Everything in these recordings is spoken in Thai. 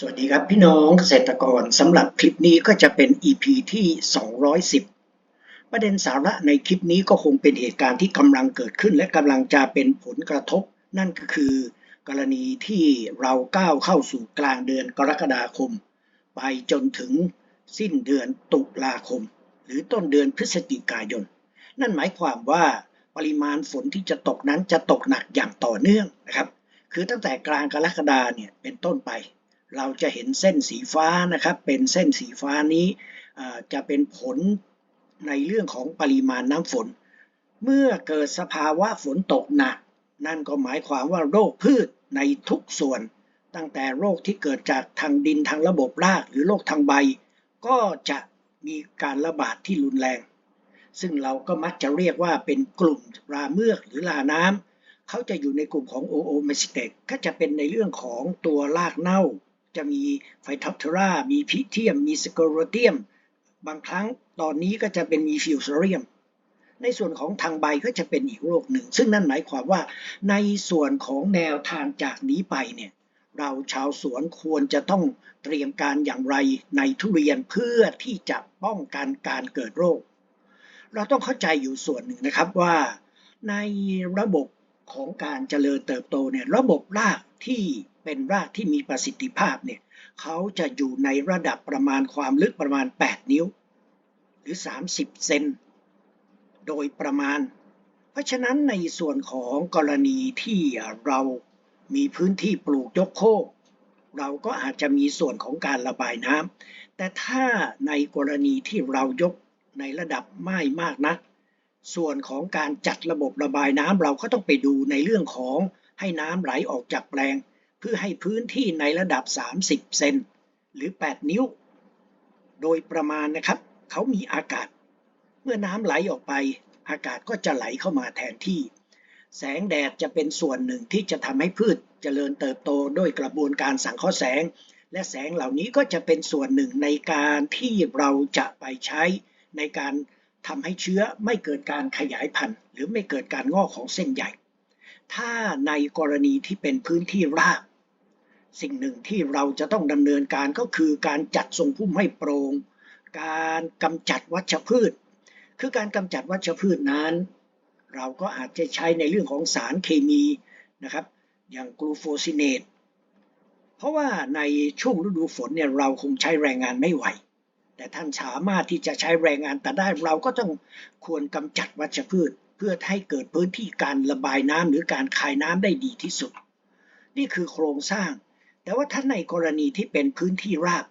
สวัสดีครับพี่น้องเกษตรกรสำหรับคลิปนี้ก็จะเป็น EP ที่ 210 ประเด็นสาระในคลิปนี้ก็คงเป็นเหตุการณ์ที่กำลังเกิดขึ้น และกำลังจะเป็นผลกระทบ นั่นก็คือ กรณีที่เราก้าวเข้าสู่กลางเดือนกรกฎาคม ไปจนถึงสิ้นเดือนตุลาคม หรือต้นเดือนพฤศจิกายน นั่นหมายความว่าปริมาณฝนที่จะตกนั้นจะตกหนักอย่างต่อเนื่องนะครับคือตั้งแต่กลางกรกฎาเนี่ยเป็นต้นไป เราจะเห็นเส้นสีฟ้านะครับเป็นเส้นสีฟ้านี้จะเป็นผลในเรื่องของปริมาณน้ำฝน เมื่อเกิดสภาวะฝนตกหนัก นั่นก็หมายความว่าโรคพืชในทุกส่วน ตั้งแต่โรคที่เกิดจากทางดินทางระบบรากหรือโรคทางใบ ก็จะมีการระบาดที่รุนแรง ซึ่งเราก็มักจะเรียกว่าเป็นกลุ่มราเมือกหรือลาน้ำเขาจะอยู่ในกลุ่มของโอโอเมสเตกก็จะเป็นในเรื่องของตัวรากเน่า จะมีไฟท็อปเทรามีพิเทียม มีสโกโรเทียม บางครั้งตอนนี้ก็จะเป็นมีฟิวเซเรียม ในส่วนของทางใบก็จะเป็นอีกโรคหนึ่ง ซึ่งนั่นหมายความว่าในส่วนของแนวทางจากนี้ไปเนี่ยเราชาวสวนควรจะต้องเตรียมการอย่างไรในทุเรียนเพื่อที่จะป้องกันการเกิดโรค เราต้องเข้าใจอยู่ส่วนหนึ่งนะครับว่าในระบบ ของการเจริญเติบโตเนี่ยระบบรากที่เป็นรากที่มีประสิทธิภาพเนี่ยเขาจะอยู่ในระดับประมาณความลึกประมาณ 8 นิ้ว หรือ 30 เซนโดยประมาณ เพราะฉะนั้นในส่วนของกรณีที่เรามีพื้นที่ปลูกยกโคกเราก็อาจจะมีส่วนของการระบายน้ำแต่ถ้าในกรณีที่เรายกในระดับไม่มากนัก ส่วนของการจัดระบบระบายน้ำเราก็ต้องไปดูในเรื่องของให้น้ำไหลออกจากแปลง เพื่อให้พื้นที่ในระดับ 30 เซนหรือ 8 นิ้ว โดยประมาณนะครับ เขามีอากาศ เมื่อน้ำไหลออกไป อากาศก็จะไหลเข้ามาแทนที่ แสงแดดจะเป็นส่วนหนึ่งที่จะทำให้พืชเจริญเติบโตด้วยกระบวนการสังเคราะห์แสง และแสงเหล่านี้ก็จะเป็นส่วนหนึ่งในการที่เราจะไปใช้ในการ ทำให้เชื้อไม่เกิดการขยายพันธุ์ หรือไม่เกิดการงอกของเส้นใหญ่ ถ้าในกรณีที่เป็นพื้นที่ราบ สิ่งหนึ่งที่เราจะต้องดำเนินการก็คือการจัดทรงพุ่มให้โปร่ง การกำจัดวัชพืช คือการกำจัดวัชพืชนั้น เราก็อาจจะใช้ในเรื่องของสารเคมีนะครับ อย่างกลูโฟซิเนตเพราะว่าในช่วงฤดูฝนเนี่ยเราคงใช้แรงงานไม่ไหว แต่ท่านสามารถที่จะใช้แรงงานแต่ได้เราก็ต้องควรกำจัดวัชพืช เพื่อให้เกิดพื้นที่การระบายน้ำหรือการคายน้ำได้ดีที่สุด นี่คือโครงสร้าง แต่ว่าถ้านในกรณีที่เป็นพื้นที่ราบ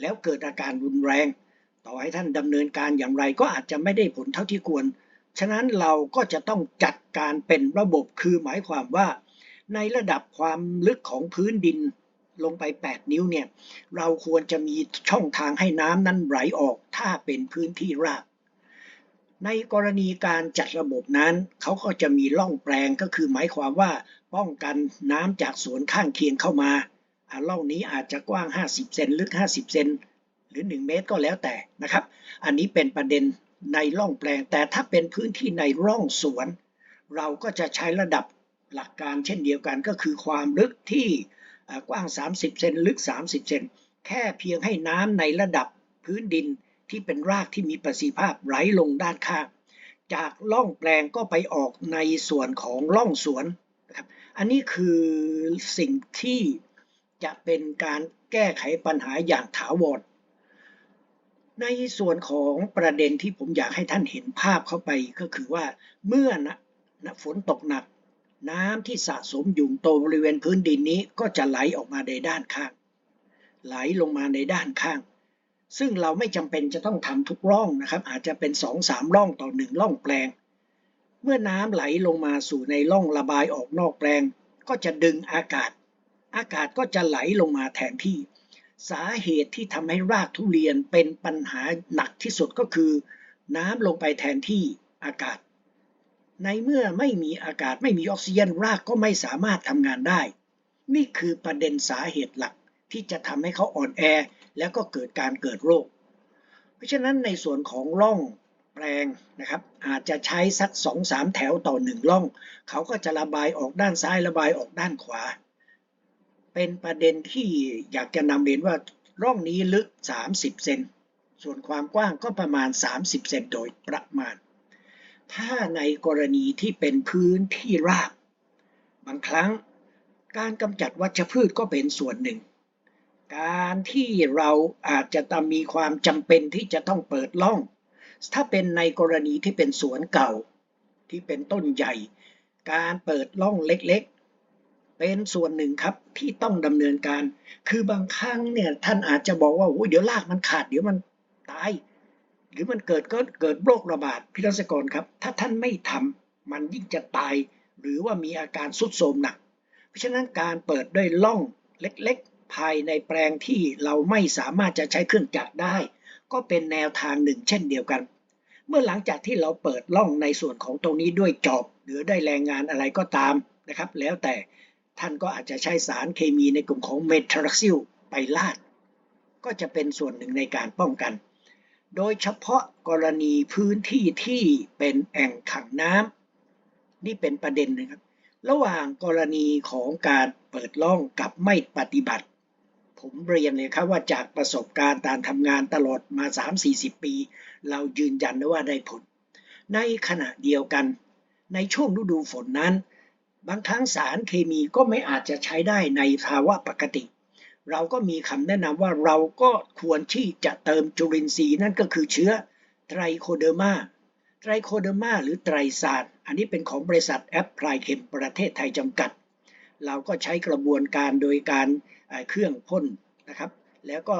แล้วเกิดอาการรุนแรง ต่อให้ท่านดำเนินการอย่างไรก็อาจจะไม่ได้ผลเท่าที่ควร ฉะนั้นเราก็จะต้องจัดการเป็นระบบคือหมายความว่า ในระดับความลึกของพื้นดิน ลงไป 8 นิ้วเนี่ย เราควรจะมีช่องทางให้น้ำนั้นไหลออกถ้าเป็นพื้นที่ราบ ในกรณีการจัดระบบนั้น เขาก็จะมีร่องแปลงก็คือหมายความว่าป้องกันน้ำจากสวนข้างเคียงเข้ามาอ่าร่องนี้อาจจะกว้าง 50 เซนลึก 50 เซนหรือ 1 เมตรก็แล้วแต่นะครับ อันนี้เป็นประเด็นในร่องแปลง แต่ถ้าเป็นพื้นที่ในร่องสวน เราก็จะใช้ระดับหลักการเช่นเดียวกันก็คือความลึกที่ กว้าง 30 เซนลึก 30 เซนแค่เพียงให้น้ำในระดับพื้นดินที่เป็นรากที่มีประสิทธิภาพไหลลงด้านข้าง จากร่องแปลงก็ไปออกในส่วนของร่องสวนนะครับอันนี้คือสิ่งที่จะเป็นการแก้ไขปัญหาอย่างถาวรในส่วนของประเด็นที่ผมอยากให้ท่านเห็นภาพเข้าไปก็คือว่าเมื่อนะนะฝนตกหนัก น้ำที่สะสมอยู่ตรงบริเวณพื้นดินนี้ก็จะไหลออกมาในด้านข้าง ไหลลงมาในด้านข้าง ซึ่งเราไม่จำเป็นจะต้องทำทุกร่องนะครับ อาจจะเป็น2-3ร่องต่อหนึ่งร่องแปลง เมื่อน้ำไหลลงมาสู่ในร่องระบายออกนอกแปลง ก็จะดึงอากาศ อากาศก็จะไหลลงมาแทนที่ สาเหตุที่ทำให้รากทุเรียนเป็นปัญหาหนักที่สุดก็คือ น้ำลงไปแทนที่อากาศ ในเมื่อไม่มีอากาศไม่มีออกซิเจนรากก็ไม่สามารถทำงานได้ นี่คือประเด็นสาเหตุหลักที่จะทำให้เขาอ่อนแอ แล้วก็เกิดการเกิดโรค เพราะฉะนั้นในส่วนของร่องแปลงนะครับ อาจจะใช้สักสองสามแถวต่อหนึ่งร่อง เขาก็จะระบายออกด้านซ้ายระบายออกด้านขวา เป็นประเด็นที่อยากจะนำเรียนว่าร่องนี้ลึก 30 เซนส่วนความกว้างก็ประมาณ 30 เซนโดยประมาณ ถ้าในกรณีที่เป็นพื้นที่ราบบางครั้งการกำจัดวัชพืชก็เป็นส่วนหนึ่ง การที่เราอาจจะต้องมีความจำเป็นที่จะต้องเปิดล่อง ถ้าเป็นในกรณีที่เป็นสวนเก่า ที่เป็นต้นใหญ่ การเปิดล่องเล็กๆ เป็นส่วนหนึ่งครับที่ต้องดำเนินการ คือบางครั้งเนี่ยท่านอาจจะบอกว่าโอ้ยเดี๋ยวรากมันขาดเดี๋ยวมันตาย หรือมันเกิดก็เกิดโรคระบาดพิรัศกรครับ ถ้าท่านไม่ทำมันยิ่งจะตายหรือว่ามีอาการสุดโทรมหนัก เพราะฉะนั้นการเปิดด้วยล่องเล็กๆ ภายในแปลงที่เราไม่สามารถจะใช้เครื่องจักรได้ ก็เป็นแนวทางหนึ่งเช่นเดียวกัน เมื่อหลังจากที่เราเปิดล่องในส่วนของตรงนี้ด้วยจอบ หรือได้แรงงานอะไรก็ตามนะครับ แล้วแต่ท่านก็อาจจะใช้สารเคมีในกลุ่มของเมทรักซิลไปลาด ก็จะเป็นส่วนหนึ่งในการป้องกัน โดยเฉพาะกรณีพื้นที่ที่เป็นแอ่งขังน้ำนี่เป็นประเด็นนะครับ ระหว่างกรณีของการเปิดล่องกับไม่ปฏิบัติ ผมเรียนเลยครับว่าจากประสบการณ์การทำงานตลอดมา 3-40 ปี เรายืนยันได้ว่าได้ผล ในขณะเดียวกัน ในช่วงฤดูฝนนั้น บางครั้งสารเคมีก็ไม่อาจจะใช้ได้ในภาวะปกติ เราก็มีคำแนะนำว่าเราก็ควรที่จะเติมจุลินทรีย์นั่นก็คือเชื้อไตรโคเดอร์มาไตรโคเดอร์มาหรือไตรซานอันนี้เป็นของบริษัทแอปพลายเคมประเทศไทยจำกัด เราก็ใช้กระบวนการโดยการเครื่องพ่นนะครับ แล้วก็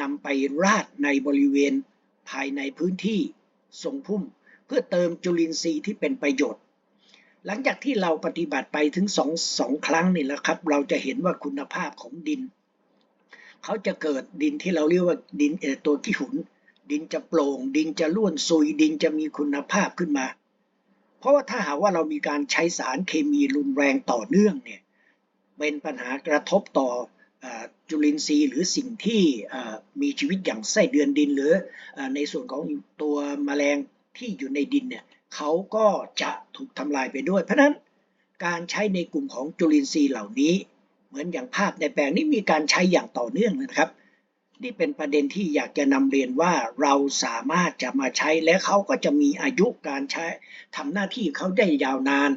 นำไปราดในบริเวณภายในพื้นที่ทรงพุ่ม เพื่อเติมจุลินทรีย์ที่เป็นประโยชน์ หลังจากที่เราปฏิบัติไปถึงสองสองครั้งนี่แหละครับ เราจะเห็นว่าคุณภาพของดิน เขาจะเกิดดินที่เราเรียกว่าดินเอตัวขี้หุน ดินจะโปร่ง ดินจะล้วนซุย ดินจะมีคุณภาพขึ้นมา เพราะว่าถ้าหากว่าเรามีการใช้สารเคมีรุนแรงต่อเนื่องเนี่ยเป็นปัญหากระทบต่อจุลินทรีย์หรือสิ่งที่มีชีวิตอย่างไส้เดือนดินหรือในส่วนของตัวแมลงที่อยู่ในดินเนี่ยเขาก็จะถูกทำลายไปด้วย เพราะนั้นการใช้ในกลุ่มของจุลินทรีย์เหล่านี้ มือนอย่างภาพในแปลงนี้มีการใช้อย่างต่อเนื่องนะครับ นี่เป็นประเด็นที่อยากจะนำเรียนว่าเราสามารถจะมาใช้และเขาก็จะมีอายุการใช้ทำหน้าที่เขาได้ยาวนาน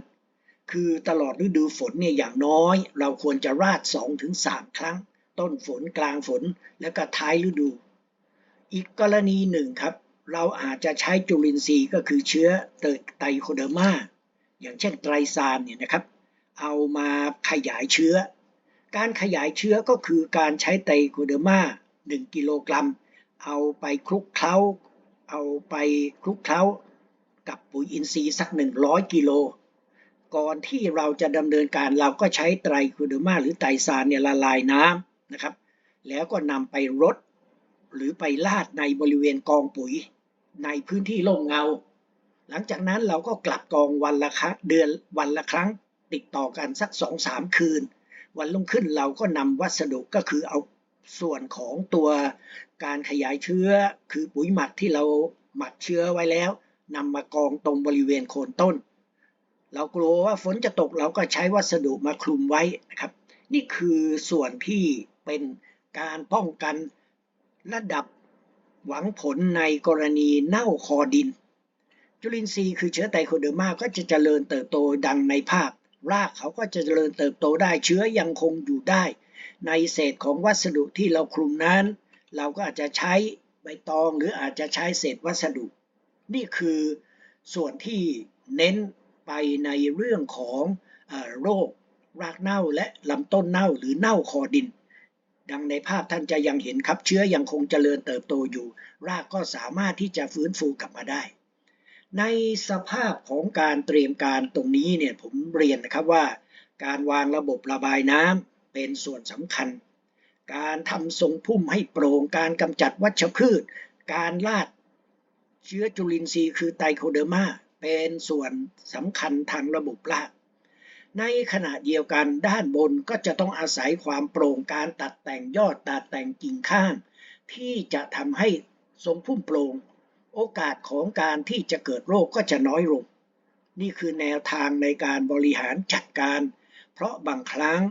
คือตลอดฤดูฝนเนี่ยอย่างน้อย เราควรจะราด 2-3 ครั้ง ต้นฝนกลางฝนและก็ท้ายฤดู อีกกรณีหนึ่งครับ เราอาจจะใช้จุลินทรีย์ก็คือเชื้อไตโคเดอร์มาอย่างเช่นไตรซานเนี่ยนะครับ เอามาขยายเชื้อ การขยายเชื้อก็คือการใช้ไตโคเดอร์มา1กิโลกรัม เอาไปคลุกเคล้า เอาไปคลุกเคล้า กับปุ๋ยอินทรีย์สัก 100 กิโล ก่อนที่เราจะดำเนินการเราก็ใช้ไตรโคเดอร์มาหรือไตรซานเนี่ยละลายน้ำนะครับ แล้วก็นำไปรดหรือไปลาดในบริเวณกองปุ๋ย ในพื้นที่ร่มเงา หลังจากนั้นเราก็กลับกองวันละครั้งเดือนวันละครั้ง ติดต่อกันสัก 2-3 คืน วันรุ่งขึ้นเราก็นำวัสดุก็คือเอาส่วนของตัวการขยายเชื้อ คือปุ๋ยหมักที่เราหมักเชื้อไว้แล้วนำมากองตรงบริเวณโคนต้น เรากลัวว่าฝนจะตกเราก็ใช้วัสดุมาคลุมไว้นะครับ นี่คือส่วนที่เป็นการป้องกันระดับหวังผลในกรณีเน่าคอดิน จุลินทรีย์คือเชื้อไตโคเดอร์มาก็จะเจริญเติบโตดังในภาพ รากเขาก็จะเจริญเติบโตได้เชื้อยังคงอยู่ได้ ในเศษของวัสดุที่เราคลุมนั้น เราก็อาจจะใช้ใบตองหรืออาจจะใช้เศษวัสดุ นี่คือส่วนที่เน้นไปในเรื่องของโรครากเน่าและลำต้นเน่าหรือเน่าคอดิน ดังในภาพท่านจะยังเห็นครับเชื้อยังคงเจริญเติบโตอยู่ รากก็สามารถที่จะฟื้นฟูกลับมาได้ ในสภาพของการเตรียมการตรงนี้เนี่ยผมเรียนนะครับว่า การวางระบบระบายน้ำเป็นส่วนสำคัญ การทำทรงพุ่มให้โปร่งการกำจัดวัชพืช การลาดเชื้อจุลินทรีย์คือไตโคเดอร์มาเป็นส่วนสำคัญทางระบบรากในขณะเดียวกันด้านบนก็จะต้องอาศัยความโปร่งการตัดแต่งยอดตัดแต่งกิ่งข้าง ที่จะทำให้ทรงพุ่มโปร่ง โอกาสของการที่จะเกิดโรคก็จะน้อยลง นี่คือแนวทางในการบริหารจัดการ เพราะบางครั้ง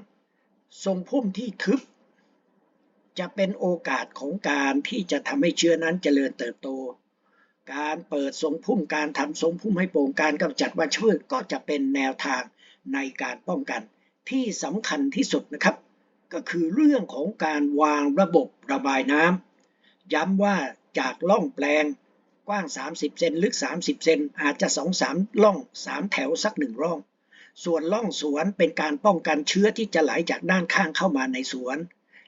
ทรงพุ่มที่ทึบ จะเป็นโอกาสของการที่จะทำให้เชื้อนั้นเจริญเติบโต การเปิดทรงพุ่มการทำทรงพุ่มให้โปร่งการกำจัดวัชพืชก็จะเป็นแนวทางในการป้องกันที่สำคัญที่สุดนะครับ ก็คือเรื่องของการวางระบบระบายน้ำย้ำว่าจากล่องแปลง กว้าง 30 เซนลึก 30 เซนอาจจะ2-3ล่อง 3 แถวสักหนึ่งร่อง ส่วนล่องสวนเป็นการป้องกันเชื้อที่จะไหลจากด้านข้างเข้ามาในสวน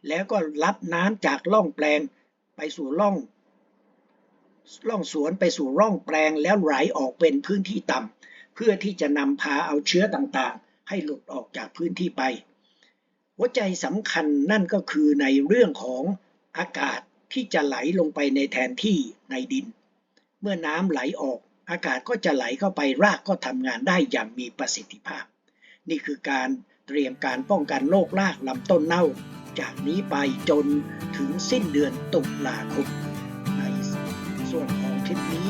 แล้วก็รับน้ำจากล่องแปลงไปสู่ล่อง ล่องสวนไปสู่ร่องแปลงแล้วไหลออกเป็นพื้นที่ต่ำเพื่อที่จะนำพาเอาเชื้อต่างๆ ให้หลุดออกจากพื้นที่ไป หัวใจสำคัญนั่นก็คือในเรื่องของอากาศที่จะไหลลงไปในแทนที่ในดิน เมื่อน้ำไหลออก อากาศก็จะไหลเข้าไปรากก็ทำงานได้อย่างมีประสิทธิภาพ นี่คือการเตรียมการป้องกันโรครากลำต้นเน่า จากนี้ไปจนถึงสิ้นเดือนตุลาคมในส่วนของคลิปนี้